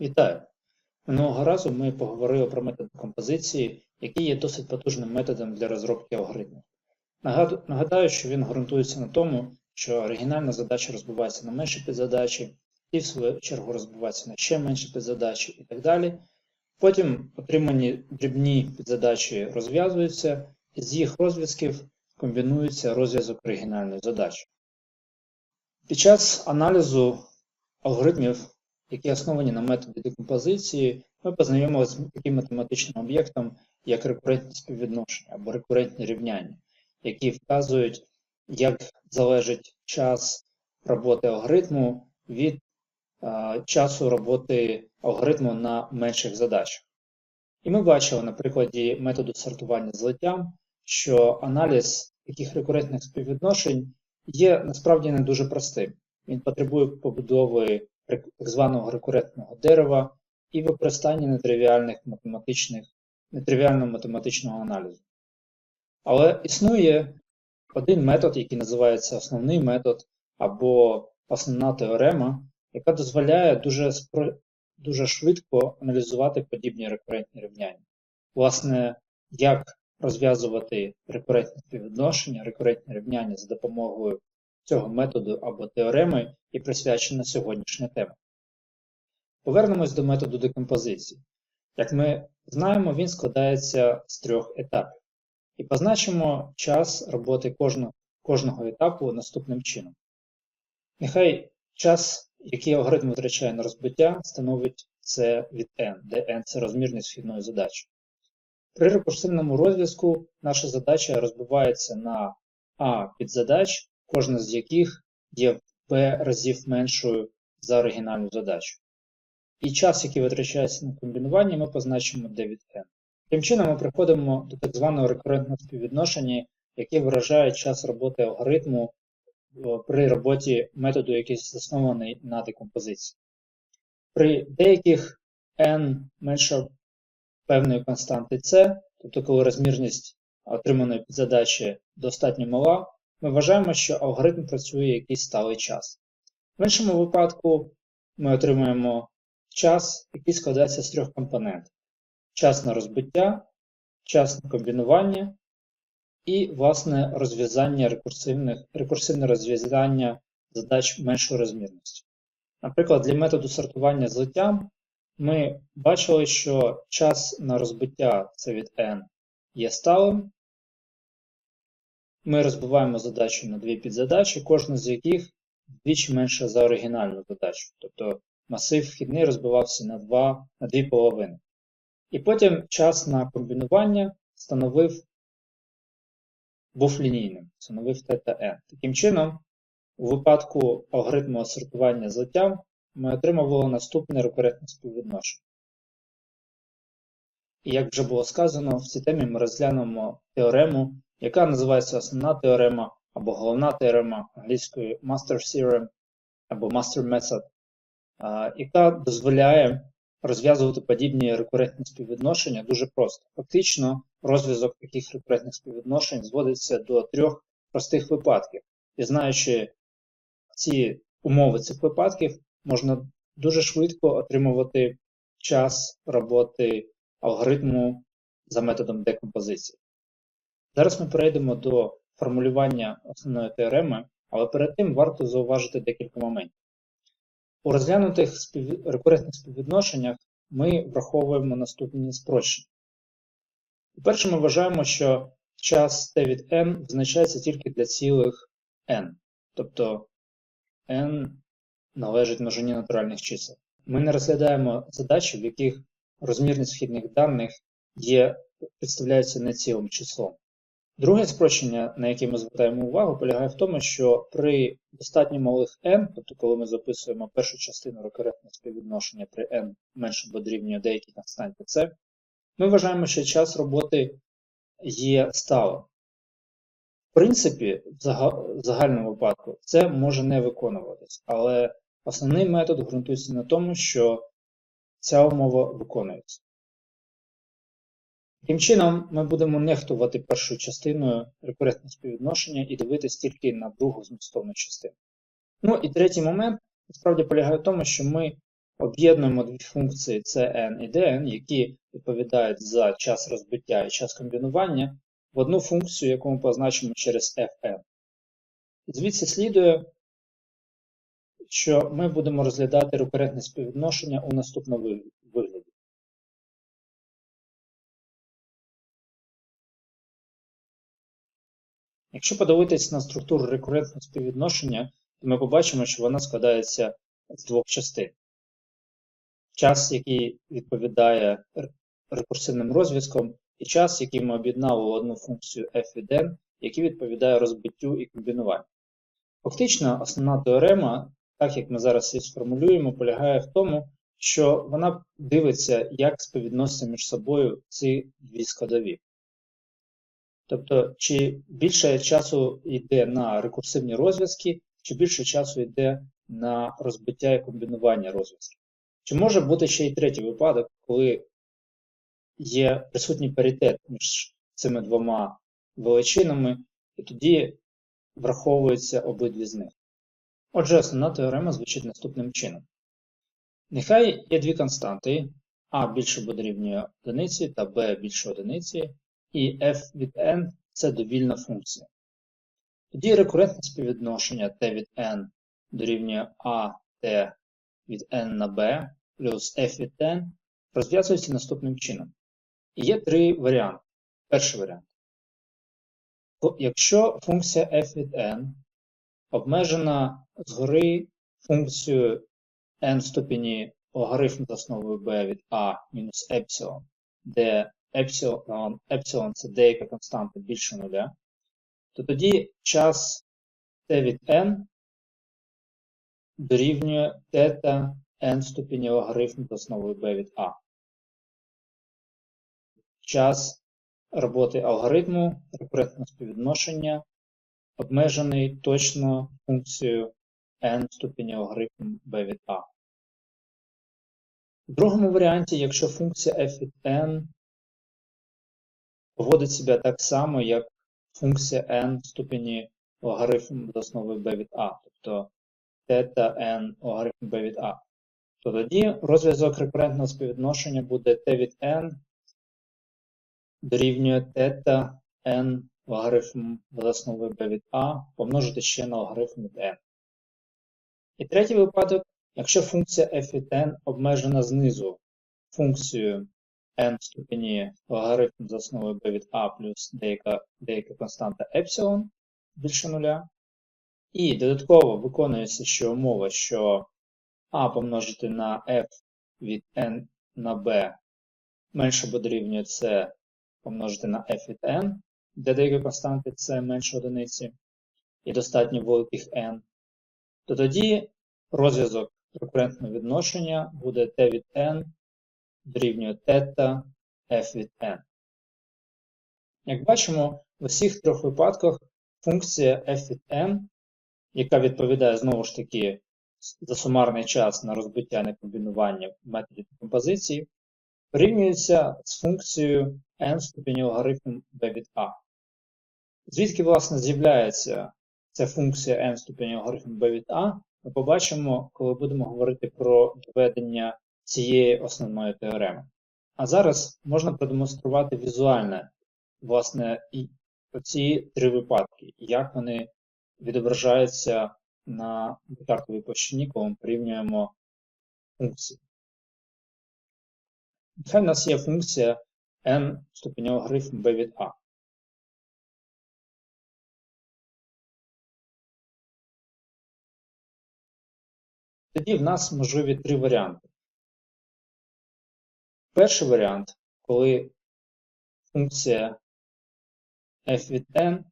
Вітаю! Минулого разу ми поговорили про метод композиції, який є досить потужним методом для розробки алгоритмів. Нагадаю, що він ґрунтується на тому, що оригінальна задача розбивається на менші підзадачі, і в свою чергу розбивається на ще менші підзадачі і так далі. Потім отримані дрібні підзадачі розв'язуються, і з їх розв'язків комбінується розв'язок оригінальної задачі. Під час аналізу алгоритмів які основані на методі декомпозиції, ми познайомилися з таким математичним об'єктом, як рекурентні співвідношення або рекурентні рівняння, які вказують, як залежить час роботи алгоритму від а, часу роботи алгоритму на менших задачах. І ми бачили на прикладі методу сортування злиттям, що аналіз таких рекурентних співвідношень є насправді не дуже простим. Він потребує побудови так званого рекурентного дерева і використання нетривіальних математичних, нетривіального математичного аналізу. Але існує один метод, який називається основний метод або основна теорема, яка дозволяє дуже, спро- дуже швидко аналізувати подібні рекурентні рівняння. Власне, як розв'язувати рекурентні співвідношення, рекурентні рівняння за допомогою цього методу або теореми і присвячена сьогоднішня тема. Повернемось до методу декомпозиції. Як ми знаємо, він складається з трьох етапів. І позначимо час роботи кожного, кожного етапу наступним чином. Нехай час, який алгоритм витрачає на розбиття, становить це від n, де n це розмірність вхідної задачі. При рекурсивному розв'язку наша задача розбивається на А підзадач, кожна з яких є в b разів меншою за оригінальну задачу. І час, який витрачається на комбінування, ми позначимо d від n. Таким чином, ми приходимо до так званого рекурентного співвідношення, яке виражає час роботи алгоритму при роботі методу, який заснований на декомпозиції. При деяких n менше певної константи c, тобто коли розмірність отриманої підзадачі достатньо мала, ми вважаємо, що алгоритм працює якийсь сталий час. В іншому випадку ми отримуємо час, який складається з трьох компонентів: час на розбиття, час на комбінування і, власне, розв'язання рекурсивних, рекурсивне розв'язання задач меншої розмірності. Наприклад, для методу сортування злиттям ми бачили, що час на розбиття це від n є сталим. Ми розбиваємо задачу на дві підзадачі, кожна з яких вдвічі менша за оригінальну задачу. Тобто масив вхідний розбивався на, два, на дві половини. І потім час на комбінування становив був лінійним, становив тета n. Таким чином, у випадку алгоритму сортування злиттям ми отримували наступне рекурентне співвідношення. І як вже було сказано, в цій темі ми розглянемо теорему, яка називається основна теорема або головна теорема англійською Master Theorem або Master Method, яка дозволяє розв'язувати подібні рекурентні співвідношення дуже просто. Фактично, розв'язок таких рекурентних співвідношень зводиться до трьох простих випадків. І знаючи ці умови цих випадків, можна дуже швидко отримувати час роботи алгоритму за методом декомпозиції. Зараз ми перейдемо до формулювання основної теореми, але перед тим варто зауважити декілька моментів. У розглянутих спів... рекурентних співвідношеннях ми враховуємо наступні спрощення. По-перше, ми вважаємо, що час t від n визначається тільки для цілих n, тобто n належить множині натуральних чисел. Ми не розглядаємо задачі, в яких розмірність вхідних даних є, представляється не цілим числом. Друге спрощення, на яке ми звертаємо увагу, полягає в тому, що при достатньо малих n, тобто коли ми записуємо першу частину рекурентного співвідношення при n менше або дорівнює деякій константі c, ми вважаємо, що час роботи є сталим. В принципі, в загальному випадку це може не виконуватись, але основний метод ґрунтується на тому, що ця умова виконується. Таким чином, ми будемо нехтувати першою частиною рекурентного співвідношення і дивитись тільки на другу змістовну частину. Ну і третій момент насправді полягає в тому, що ми об'єднуємо дві функції cn і dn, які відповідають за час розбиття і час комбінування, в одну функцію, яку ми позначимо через fn. Звідси слідує, що ми будемо розглядати рекурентне співвідношення у наступному вигляді. Якщо подивитись на структуру рекурентного співвідношення, то ми побачимо, що вона складається з двох частин. Час, який відповідає рекурсивним розв'язком, і час, який ми об'єднали в одну функцію f від n, який відповідає розбиттю і комбінуванню. Фактично, основна теорема, так як ми зараз її сформулюємо, полягає в тому, що вона дивиться, як співвідносяться між собою ці дві складові. Тобто, чи більше часу йде на рекурсивні розв'язки, чи більше часу йде на розбиття і комбінування розв'язків. Чи може бути ще й третій випадок, коли є присутній паритет між цими двома величинами, і тоді враховуються обидві з них. Отже, основна теорема звучить наступним чином. Нехай є дві константи, а більше буде дорівнює одиниці та b більше одиниці, і f від n це довільна функція. Тоді рекурентне співвідношення t від n дорівнює a t від n на b плюс f від n розв'язується наступним чином. Є три варіанти. Перший варіант. Якщо функція f від n обмежена згори функцією n в ступені логарифм з основою b від a мінус епсилон, де епсилон, епсилон це деяка константа більше нуля, то тоді час t від n дорівнює тета n ступені логарифм з основою b від a. Час роботи алгоритму рекурентного співвідношення обмежений точно функцією n ступені логарифм b від a. В другому варіанті, якщо функція f від n поводить себе так само, як функція n в ступені логарифм з основою b від a, тобто тета n логарифм b від a, то тоді розв'язок рекурентного співвідношення буде t від n дорівнює тета n логарифм з основою b від a помножити ще на логарифм від n. І третій випадок, якщо функція f від n обмежена знизу функцією n в ступені логарифм з основою b від a плюс деяка, деяка константа епсилон більше нуля. І додатково виконується ще умова, що a помножити на f від n на b менше буде дорівнює c помножити на f від n, де деякі константи c менше одиниці, і достатньо великих n, то тоді розв'язок рекурентного відношення буде t від n дорівнює тета f від n. Як бачимо, в усіх трьох випадках функція f від n, яка відповідає знову ж таки за сумарний час на розбиття на комбінування методів композиції, порівнюється з функцією n ступені логарифм b від a. Звідки, власне, з'являється ця функція n ступені логарифм b від a, ми побачимо, коли будемо говорити про доведення цієї основної теореми. А зараз можна продемонструвати візуально, власне, і ці три випадки, як вони відображаються на декартовій площині, коли ми порівнюємо функції. Нехай в нас є функція n ступенього грифм b від a. Тоді в нас можливі три варіанти. Перший варіант, коли функція f від n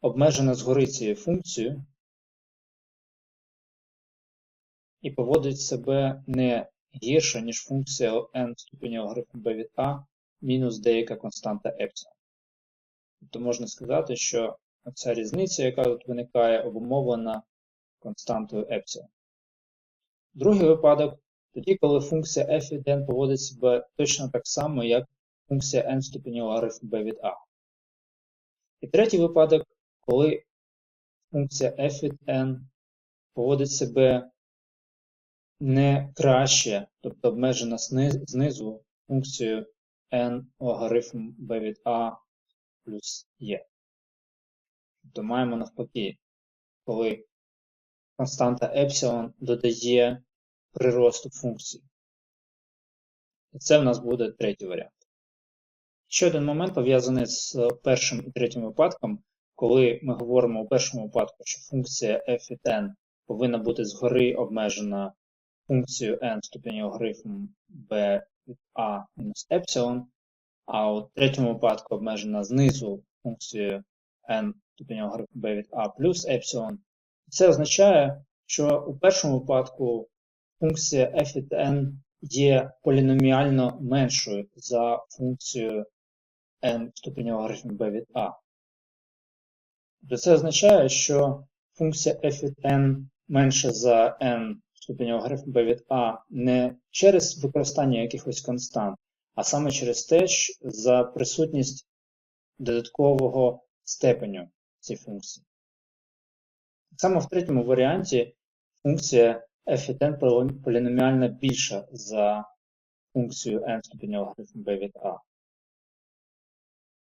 обмежена згори цією функцією і поводить себе не гірше, ніж функція n ступені логарифму b від a мінус деяка константа епсилон. Тобто можна сказати, що ця різниця, яка тут виникає, обумовлена константою епсилон. Другий випадок тоді, коли функція f від n поводить себе точно так само, як функція n ступені логарифму b від a. І третій випадок, коли функція f від n поводить себе не краще, тобто обмежена знизу функцією n логарифм b від a плюс e. Тобто маємо навпаки, коли константа епсилон додає приросту функції. І це в нас буде третій варіант. Ще один момент пов'язаний з першим і третім випадком, коли ми говоримо у першому випадку, що функція f від n повинна бути згори обмежена функцією n в ступені логарифм b від a мінус епсилон, а у третьому випадку обмежена знизу функцією n в ступені логарифм b від a плюс епсилон. Це означає, що у першому випадку функція f від n є поліноміально меншою за функцією n ступені логарифм b від a. Тобто це означає, що функція f від n менше за n ступені логарифм b від a не через використання якихось констант, а саме через те, за присутність додаткового степеню цієї функції. Так само в третьому варіанті функція f поліноміально більша за функцію n ступеньового логарифм b від a.